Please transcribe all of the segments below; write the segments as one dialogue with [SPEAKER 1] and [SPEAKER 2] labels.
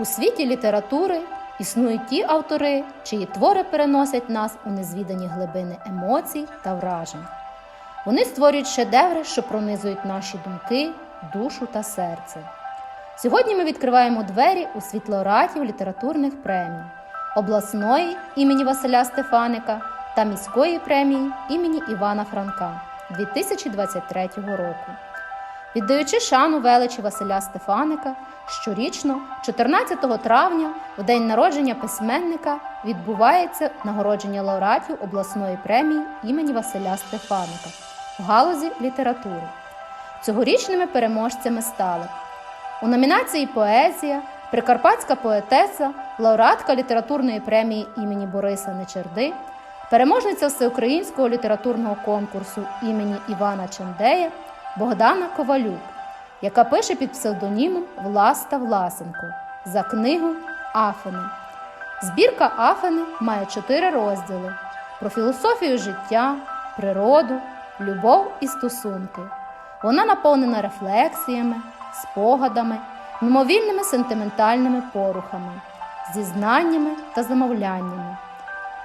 [SPEAKER 1] У світі літератури існують ті автори, чиї твори переносять нас у незвідані глибини емоцій та вражень. Вони створюють шедеври, що пронизують наші думки, душу та серце. Сьогодні ми відкриваємо двері у світ лауреатів літературних премій обласної імені Василя Стефаника та міської премії імені Івана Франка 2023 року. Віддаючи шану величі Василя Стефаника, щорічно, 14 травня, в день народження письменника, відбувається нагородження лауреатів обласної премії імені Василя Стефаника в галузі літератури. Цьогорічними переможцями стали у номінації Поезія, Прикарпатська поетеса, лауреатка літературної премії імені Бориса Нечерди, переможниця всеукраїнського літературного конкурсу імені Івана Чендея Богдана Ковалюк, яка пише під псевдонімом Власта Власенко за книгу Афени. Збірка Афени має чотири розділи: про філософію життя, природу, любов і стосунки. Вона наповнена рефлексіями, спогадами, мимовільними сентиментальними порухами, зізнаннями та замовляннями.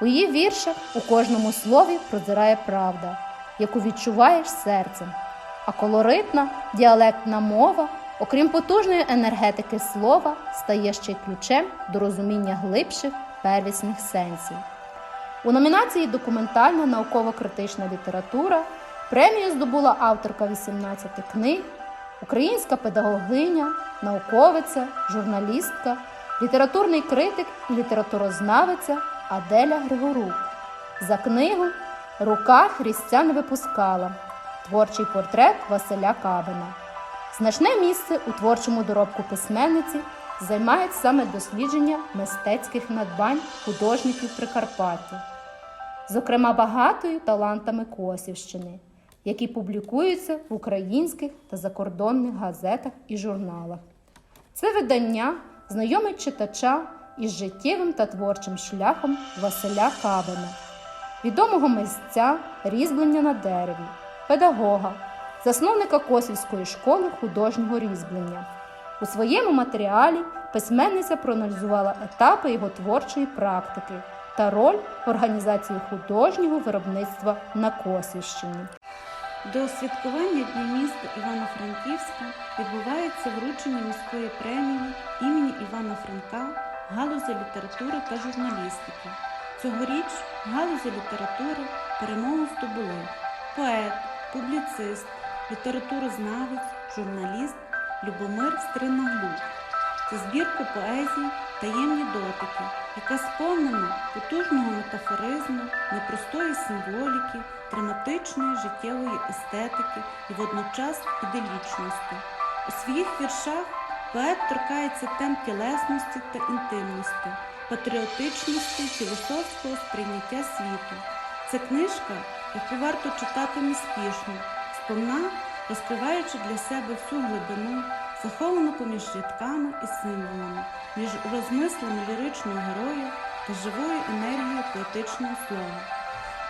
[SPEAKER 1] У її віршах у кожному слові прозирає правда, яку відчуваєш серцем, а колоритна діалектна мова, окрім потужної енергетики слова, стає ще й ключем до розуміння глибших первісних сенсів. У номінації Документальна науково-критична література премію здобула авторка 18 книг, українська педагогиня, науковиця, журналістка, літературний критик і літературознавиця Аделя Григорук за книгу Рука Хрістя не випускала. Творчий портрет Василя Кабина. Значне місце у творчому доробку письменниці займають саме дослідження мистецьких надбань художників Прикарпаття, зокрема багатою талантами Косівщини, які публікуються в українських та закордонних газетах і журналах. Це видання знайомить читача із життєвим та творчим шляхом Василя Кабина, відомого мисця різьблення на дереві, педагога, засновника Косівської школи художнього різьблення. У своєму матеріалі письменниця проаналізувала етапи його творчої практики та роль в організації художнього виробництва на Косівщині.
[SPEAKER 2] До святкування Дня міста Івано-Франківська відбувається вручення міської премії імені Івана Франка галузі літератури та журналістики. Цьогоріч галузі літератури перемогу здобули поет, публіцист, літературознавець, журналіст Любомир Стринаглюк. Це збірка поезії Таємні дотики, яка сповнена потужного метафоризму, непростої символіки, драматичної життєвої естетики і водночас іделічності. У своїх віршах поет торкається тем тілесності та інтимності, патріотичності, філософського сприйняття світу. Це книжка, яку варто читати неспішно, сповна розкриваючи для себе всю глибину, заховану поміж рядками і символами, між розмислами ліричного героя та живою енергією поетичного слова.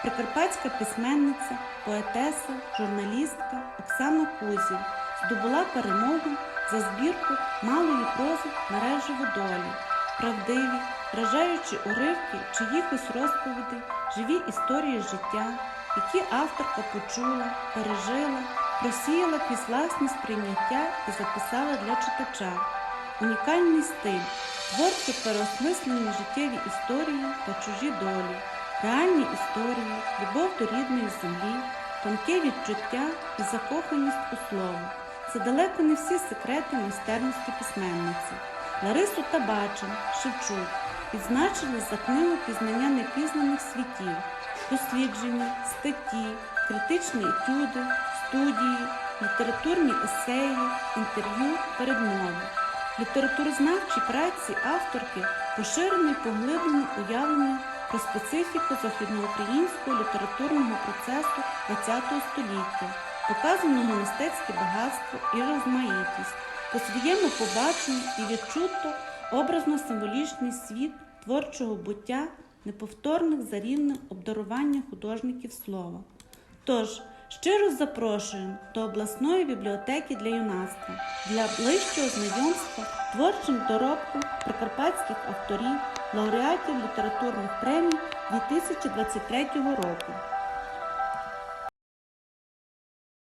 [SPEAKER 2] Прикарпатська письменниця, поетеса, журналістка Оксана Кузів здобула перемогу за збірку малої прози мережево долі, правдиві, вражаючі уривки чиїхось розповідей, живі історії життя, які авторка почула, пережила, просіяла крізь власне сприйняття і записала для читача. Унікальний стиль, творче переосмислені життєві історії та чужі долі, реальні історії, любов до рідної землі, тонке відчуття і закоханість у слово. Це далеко не всі секрети майстерності письменниці. Ларису Табачин, Шевчук відзначили за книгу пізнання непізнаних світів, дослідження, статті, критичні етюди, студії, літературні есеї, інтерв'ю, передмови. Літературознавчі праці авторки поширене й поглиблене уявлення про специфіку західноукраїнського літературного процесу ХХ століття, показаного мистецьке багатство і розмаїтість, по своєму побаченню і відчуто образно-символічний світ творчого буття неповторних за рівнем обдарування художників слова. Тож, Щиро запрошуємо до обласної бібліотеки для юнацтва для ближчого знайомства творчим доробком прикарпатських авторів, лауреатів літературних премій 2023 року.